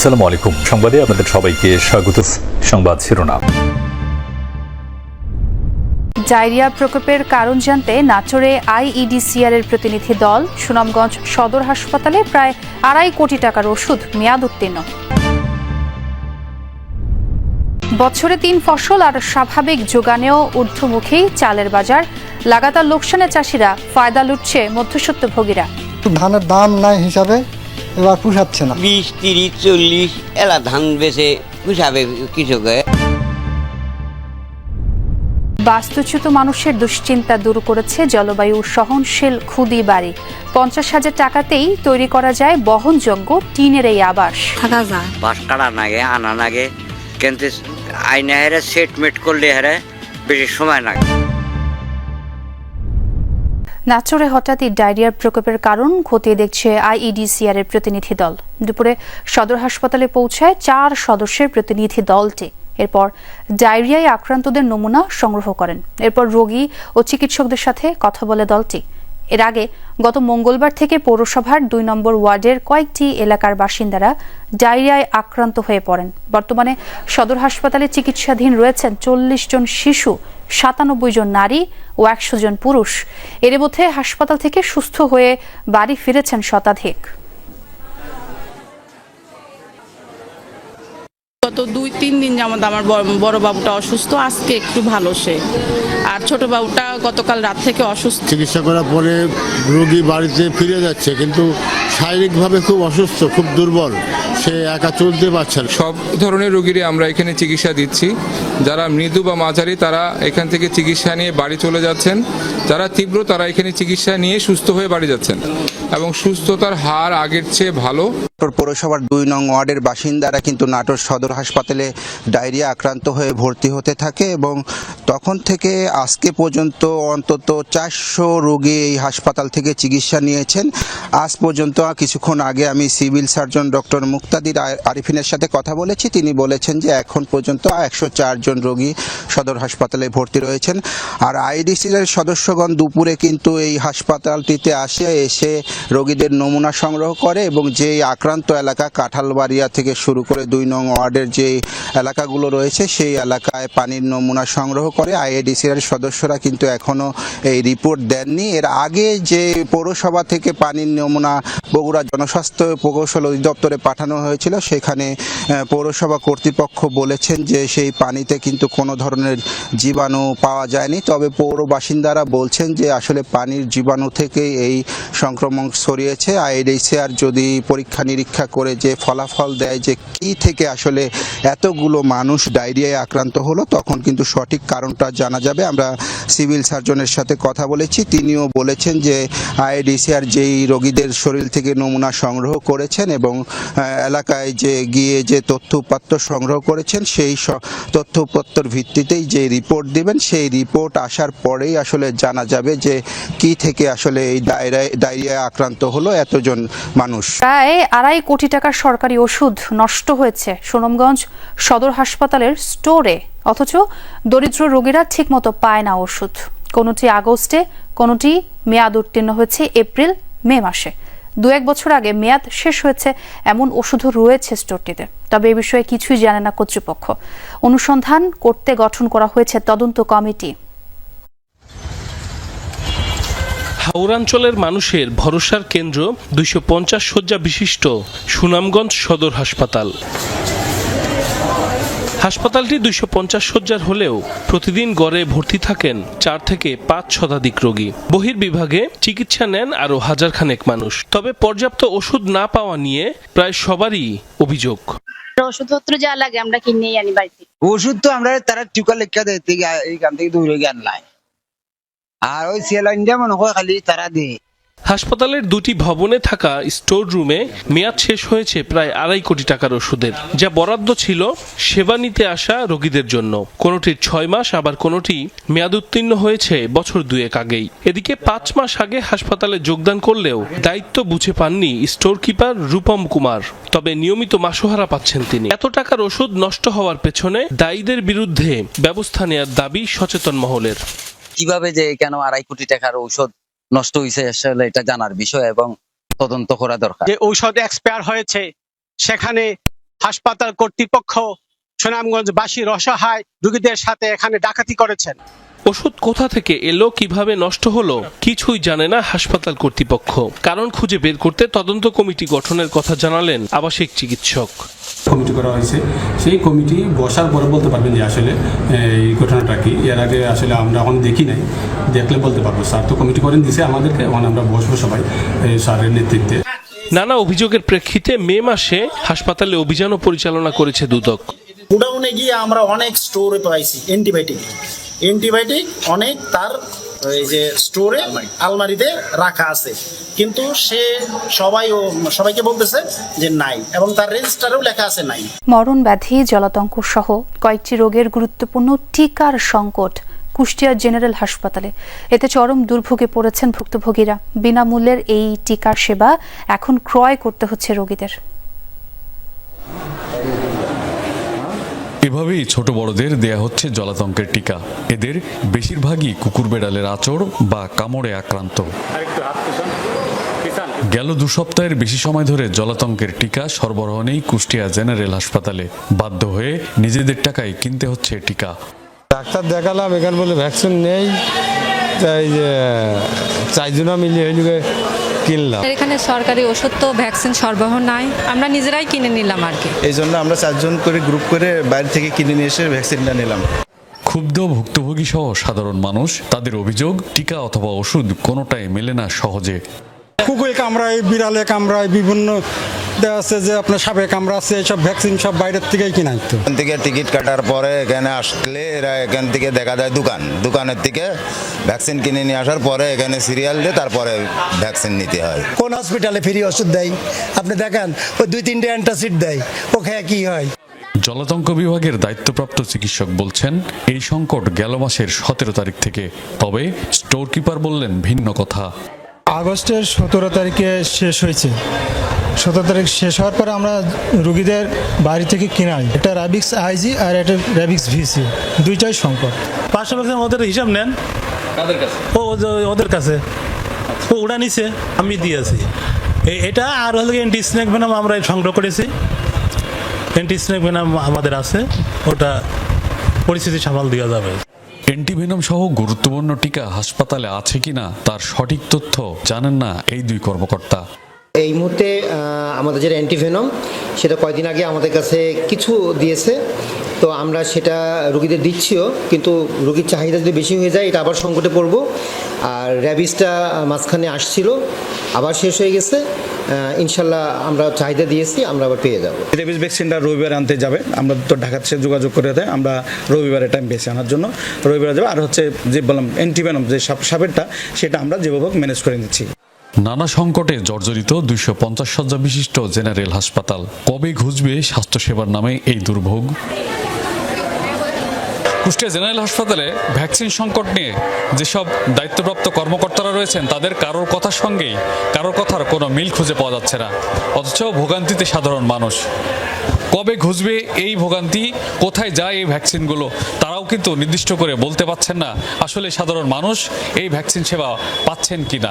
আসসালামু আলাইকুম। সংবাদে আপনাদের সবাইকে স্বাগত। সংবাদ শিরোনাম। ডায়রিয়া প্রকোপের কারণ জানতে নাটোরে আইইডিসিআর এর প্রতিনিধি দল সুনামগঞ্জ সদর হাসপাতালে প্রায় আড়াই কোটি টাকার ওষুধ মেয়াদ উত্তীর্ণ। বছরে তিন ফসল আর স্বাভাবিক যোগানেও ঊর্ধ্বমুখী চালের বাজার। লাগাতার লোকসানে চাষিরা ফায়দা লুটছে মধ্যস্বত্বভোগীরা। ধানের দাম নাই হিসাবে এবার পুষাচ্ছে না। বিশ তিরিশ চল্লিশ এলা ধান বেচে হিসাবে কৃষকে। বাস্তুচ্যুত মানুষের দুশ্চিন্তা দূর করেছে জলবায়ু সহনশীল খুদি বাড়ি। পঞ্চাশ হাজার টাকাতেই তৈরি করা যায় বহনযোগ্য টিনের এই আবাস। থাকা যায়। বাস কাটা নাগে আনা নাগে কিন্তু আইনা হেরে সেটমেট করলে হেরে বেশি সময় লাগে নাচরে হঠাৎই ডায়রিয়ার প্রকোপের কারণ খতিয়ে দেখছে আইইডিসিআর এর প্রতিনিধি দল। দুপুরে সদর হাসপাতালে পৌঁছায় চার সদস্যের প্রতিনিধি দলটি। এরপর ডায়রিয়ায় আক্রান্তদের নমুনা সংগ্রহ করেন। এরপর রোগী ও চিকিৎসকদের সাথে কথা বলে দলটি। এর আগে গত মঙ্গলবার থেকে পৌরসভার দুই নম্বর ওয়ার্ডের কয়েকটি এলাকার বাসিন্দারা ডায়রিয়ায় আক্রান্ত হয়ে পড়েন। বর্তমানে সদর হাসপাতালে চিকিৎসাধীন রয়েছেন চল্লিশ জন শিশু, সাতানব্বই জন নারী ও একশো জন পুরুষ। এর মধ্যে হাসপাতাল থেকে সুস্থ হয়ে বাড়ি ফিরেছেন শতাধিক। গত দুই তিন দিন যেমন আমার বড়- বাবুটা অসুস্থ আজকে একটু ভালো সে। আর ছোট বাবুটা গতকাল রাত থেকে অসুস্থ। চিকিৎসা করার পরে রোগী বাড়িতে ফিরে যাচ্ছে কিন্তু শারীরিকভাবে খুব অসুস্থ খুব দুর্বল। সে একা চলতে পারছে সব ধরনের রোগীরই আমরা এখানে চিকিৎসা দিচ্ছি। যারা মৃদু বা মাঝারি তারা এখান থেকে চিকিৎসা নিয়ে বাড়ি চলে যাচ্ছেন। যারা তীব্র তারা এখানে চিকিৎসা নিয়ে সুস্থ হয়ে বাড়ি যাচ্ছেন। এবং সুস্থতার হার আগের চেয়ে ভালো। পৌরসভার দুই নং ওয়ার্ডের বাসিন্দারা কিন্তু নাটোর সদর হাসপাতালে ডায়রিয়া আক্রান্ত হয়ে ভর্তি হতে থাকে এবং তখন থেকে আজকে পর্যন্ত অন্তত চারশো রোগী এই হাসপাতাল থেকে চিকিৎসা নিয়েছেন। আজ পর্যন্ত কিছুক্ষণ আগে আমি সিভিল সার্জন ডক্টর মুক্তাদির আরিফিনের সাথে কথা বলেছি। তিনি বলেছেন যে এখন পর্যন্ত একশো জন রোগী সদর হাসপাতালে ভর্তি রয়েছেন। আর আইডিসির সদস্যগণ দুপুরে কিন্তু এই হাসপাতালটিতে আসে, এসে রোগীদের নমুনা সংগ্রহ করে এবং যে আক্রান্ত এলাকা কাঁঠালবাড়িয়া থেকে শুরু করে দুই নং ওয়ার্ডের যে এলাকাগুলো রয়েছে, সেই এলাকায় পানির নমুনা সংগ্রহ করে আইএডিসির সদস্যরা কিন্তু এখনও এই রিপোর্ট দেননি। এর আগে যে পৌরসভা থেকে পানির নমুনা বগুড়া জনস্বাস্থ্য প্রকৌশল অধিদপ্তরে পাঠানো হয়েছিল, সেখানে পৌরসভা কর্তৃপক্ষ বলেছেন যে সেই পানিতে কিন্তু কোনো ধরনের জীবাণু পাওয়া যায়নি। তবে পৌর বাসিন্দারা বলছেন যে আসলে পানির জীবাণু থেকে এই সংক্রমণ ছড়িয়েছে। আইডিসিআর যদি পরীক্ষা নিরীক্ষা করে যে ফলাফল দেয়, যে কি থেকে আসলে এতগুলো মানুষ ডায়রিয়ায় আক্রান্ত হলো, তখন কিন্তু সঠিক কারণটা জানা যাবে। আমরা সিভিল সার্জনের সাথে কথা বলেছি। তিনিও বলেছেন যে আইডিসিআর যেই রোগীদের শরীর থেকে নমুনা সংগ্রহ করেছেন এবং এলাকায় যে গিয়ে যে তথ্য সংগ্রহ করেছেন, সেই তথ্য ভিত্তিতেই যে রিপোর্ট দিবেন, সেই রিপোর্ট আসার পরেই আসলে জানা যাবে যে কি থেকে আসলে এই ডায়রিয়া, ডায়রিয়ায় আক্রান্ত হলো এতজন মানুষ। প্রায় আড়াই কোটি টাকার সরকারি ওষুধ নষ্ট হয়েছে সুনামগঞ্জ সদর হাসপাতালের স্টোরে। অথচ দরিদ্র রোগীরা ঠিকমতো পায় না ওষুধ। কোনোটি আগস্টে, কোনোটি মেয়াদ উত্তীর্ণ হয়েছে এপ্রিল, মে মাসে। দু এক বছর আগে মেয়াদ শেষ হয়েছে এমন ওষুধও রয়েছে স্টোরটিতে। তবে এ বিষয়ে কিছুই জানে না কর্তৃপক্ষ। অনুসন্ধান করতে গঠন করা হয়েছে তদন্ত কমিটি। হাওড়াঞ্চলের মানুষের ভরসার কেন্দ্র দুইশো পঞ্চাশ শয্যা বিশিষ্ট সুনামগঞ্জ সদর হাসপাতাল। হাসপাতালটি দুইশো পঞ্চাশ শয্যার হলেও প্রতিদিন গড়ে ভর্তি থাকেন চার থেকে পাঁচ শতাধিক রোগী। বহির্বিভাগে চিকিৎসা নেন আরও হাজার খানেক মানুষ। তবে পর্যাপ্ত ওষুধ না পাওয়া নিয়ে প্রায় সবারই অভিযোগ। ওষুধপত্র যা লাগে আমরা কিনেই আনি বাড়িতে। ওষুধ তো আমরা তারা টিকা লেখা দেয় থেকে এইখান থেকে দূরে জ্ঞান নাই। আর ওই সেলাইনটা মনে হয় খালি তারা দেয় হাসপাতালের দুটি ভবনে থাকা স্টোর রুমে মেয়াদ শেষ হয়েছে প্রায় আড়াই কোটি টাকার ওষুধের। যা বরাদ্দ ছিল সেবা নিতে আসা রোগীদের জন্য। কোনোটির ছয় মাস, আবার কোনোটি মেয়াদ উত্তীর্ণ হয়েছে বছর দুয়েক আগেই। এদিকে পাঁচ মাস আগে হাসপাতালে যোগদান করলেও দায়িত্ব বুঝে পাননি স্টোর কিপার রূপম কুমার। তবে নিয়মিত মাসোহারা পাচ্ছেন তিনি। এত টাকার ওষুধ নষ্ট হওয়ার পেছনে দায়ীদের বিরুদ্ধে ব্যবস্থা নেয়ার দাবি সচেতন মহলের। কীভাবে যে কেন আড়াই কোটি টাকার ঔষধ নষ্ট হয়েছে আসলে এটা জানার বিষয় এবং তদন্ত করা দরকার। যে ঔষধ এক্সপায়ার হয়েছে, সেখানে হাসপাতাল কর্তৃপক্ষ সুনামগঞ্জবাসীর অসহায় রোগীদের সাথে এখানে ডাকাতি করেছেন। ওষুধ কোথা থেকে এলো কীভাবে নষ্ট হলো কিছুই জানে না হাসপাতাল কর্তৃপক্ষ। কারণ খুঁজে বের করতে তদন্ত কমিটি গঠনের কথা জানালেন আবাসিক চিকিৎসক। কমিটি করা হয়েছে। সেই কমিটি বসার পরে বলতে পারবেন যে আসলে এই ঘটনাটা কি? এর আগে আসলে আমরা এখন দেখি নাই। দেখলে বলতে পারব। স্যার তো কমিটি করেন দিছে আমাদেরকে। এখন আমরা বসবো সবাই স্যারের নেতৃত্বে। নানা অভিযোগের প্রেক্ষিতে মে মাসে হাসপাতালে অভিযানও পরিচালনা করেছে দুদক। গোডাউনে গিয়ে আমরা অনেক স্টোরে পাইছি অ্যান্টিবায়োটিক। অ্যান্টিবায়োটিক অনেক তার এই যে স্টোরে আলমারিতে রাখা আছে। কিন্তু সে সবাই ও সবাইকে বলতেছে যে নাই এবং তার রেজিস্টারেও লেখা আছে নাই। মরণ ব্যাধি জলাতঙ্ক সহ কয়েকটি রোগের গুরুত্বপূর্ণ টিকার সংকট কুষ্টিয়ার জেনারেল হাসপাতালে। এতে চরম দুর্ভোগে পড়েছেন ভুক্তভোগীরা। বিনামূল্যের এই টিকার সেবা এখন ক্রয় করতে হচ্ছে রোগীদের। এভাবেই ছোট বড়দের দেয়া হচ্ছে জলাতঙ্কের টিকা। এদের বেশিরভাগই কুকুর বেড়ালের আচর বা কামড়ে আক্রান্ত। গেল দু সপ্তাহের বেশি সময় ধরে জলাতঙ্কের টিকা সরবরাহ নেই কুষ্টিয়া জেনারেল হাসপাতালে। বাধ্য হয়ে নিজেদের টাকায় কিনতে হচ্ছে টিকা। ডাক্তার দেখালাম এখানে বলে ভ্যাকসিন নেই। তাই যে চারজনা মিলিয়ে হইলে কিনলাম। এখানে সরকারি ওষুধ তো ভ্যাকসিন সরবরাহ নাই। আমরা নিজেরাই কিনে নিলাম আর কি। এই জন্য আমরা চারজন করে গ্রুপ করে বাইরে থেকে কিনে নিয়ে এসে ভ্যাকসিনটা নিলাম। ক্ষুব্ধ ভুক্তভোগী সহ সাধারণ মানুষ তাদের অভিযোগ টিকা অথবা ওষুধ কোনোটাই মেলে না সহজে। কুকুরে কামড়ায় বিড়ালে কামড়ায় বিভিন্ন দেওয়া আছে যে আপনার সাপে কামড়াচ্ছে এইসব ভ্যাকসিন সব বাইরের থেকেই কিনা তো এখান থেকে টিকিট কাটার পরে এখানে আসলে এরা এখান থেকে দেখা যায় দোকান। দোকানের থেকে ভ্যাকসিন কিনে নিয়ে আসার পরে এখানে সিরিয়াল দিয়ে তারপরে ভ্যাকসিন নিতে হয়। কোন হসপিটালে ফ্রি ওষুধ দেয়? আপনি দেখেন ওই দুই তিনটে অ্যান্টাসিড দেয় ও খেয়ে কি হয়? জলাতঙ্ক বিভাগের দায়িত্বপ্রাপ্ত চিকিৎসক বলছেন এই সংকট গেল মাসের সতেরো তারিখ থেকে। তবে স্টোর কিপার বললেন ভিন্ন কথা। আগস্টের সতেরো তারিখে শেষ হয়েছে। সতেরো তারিখ শেষ হওয়ার পরে আমরা রুগীদের বাড়ি থেকে কিনাই এটা র্যাবিক্স আইজি আর এটা র্যাবিক্স ভিসি দুইটাই সংকট। পাঁচশো ভ্যাকসিন ওদের হিসাব নেন। ও ওদের- ওদের কাছে। ও ওরা নিছে আমি দিয়েছি এটা আর হলো অ্যান্টি স্নেক ভেনাম আমরা সংগ্রহ করেছি। অ্যান্টি স্নেক ভেনাম আমাদের আছে। ওটা পরিস্থিতি সামাল দেওয়া যাবে। অ্যান্টিভেনম সহ গুরুত্বপূর্ণ টিকা হাসপাতালে আছে কিনা তার সঠিক তথ্য জানেন না এই দুই কর্মকর্তা। এই মুহূর্তে আমাদের যে অ্যান্টিভেনম, সেটা কয়েকদিন আগে আমাদের কাছে কিছু দিয়েছে। তো আমরা সেটা রুগীদের দিচ্ছিও, কিন্তু রুগীর চাহিদা যদি বেশি হয়ে যায়, এটা আবার সংকটে পড়ব। আর র্যাবিসটা মাঝখানে আসছিল, আবার শেষ হয়ে গেছে। ইনশাল্লাহ আমরা চাহিদা দিয়েছি, আমরা আবার পেয়ে যাব। রেবিস ভ্যাকসিনটা রবিবার আনতে যাবে। আমরা তো ঢাকার সাথে যোগাযোগ করে দেয়, আমরা রবিবারে টাইম পেয়েছি আনার জন্য। রবিবারে যাবে, আর হচ্ছে যে বললাম, অ্যান্টিভেনম যে সাপ, সাপেরটা, সেটা আমরা যেভাবে ম্যানেজ করে নিচ্ছি। নানা সংকটে জর্জরিত দুইশো পঞ্চাশ শয্যা বিশিষ্ট জেনারেল হাসপাতাল। কবে ঘুচবে স্বাস্থ্যসেবার নামে এই দুর্ভোগ? কুষ্টিয়া জেনারেল হাসপাতালে ভ্যাকসিন সংকট নিয়ে যেসব দায়িত্বপ্রাপ্ত কর্মকর্তারা রয়েছেন, তাদের কারোর কথার সঙ্গেই কারোর কথার কোনো মিল খুঁজে পাওয়া যাচ্ছে না। অথচ ভোগান্তিতে সাধারণ মানুষ। কবে ঘুচবে এই ভোগান্তি? কোথায় যায় এই ভ্যাকসিনগুলো? তারাও কিন্তু নির্দিষ্ট করে বলতে পারছেন না, আসলে সাধারণ মানুষ এই ভ্যাকসিন সেবা পাচ্ছেন কিনা।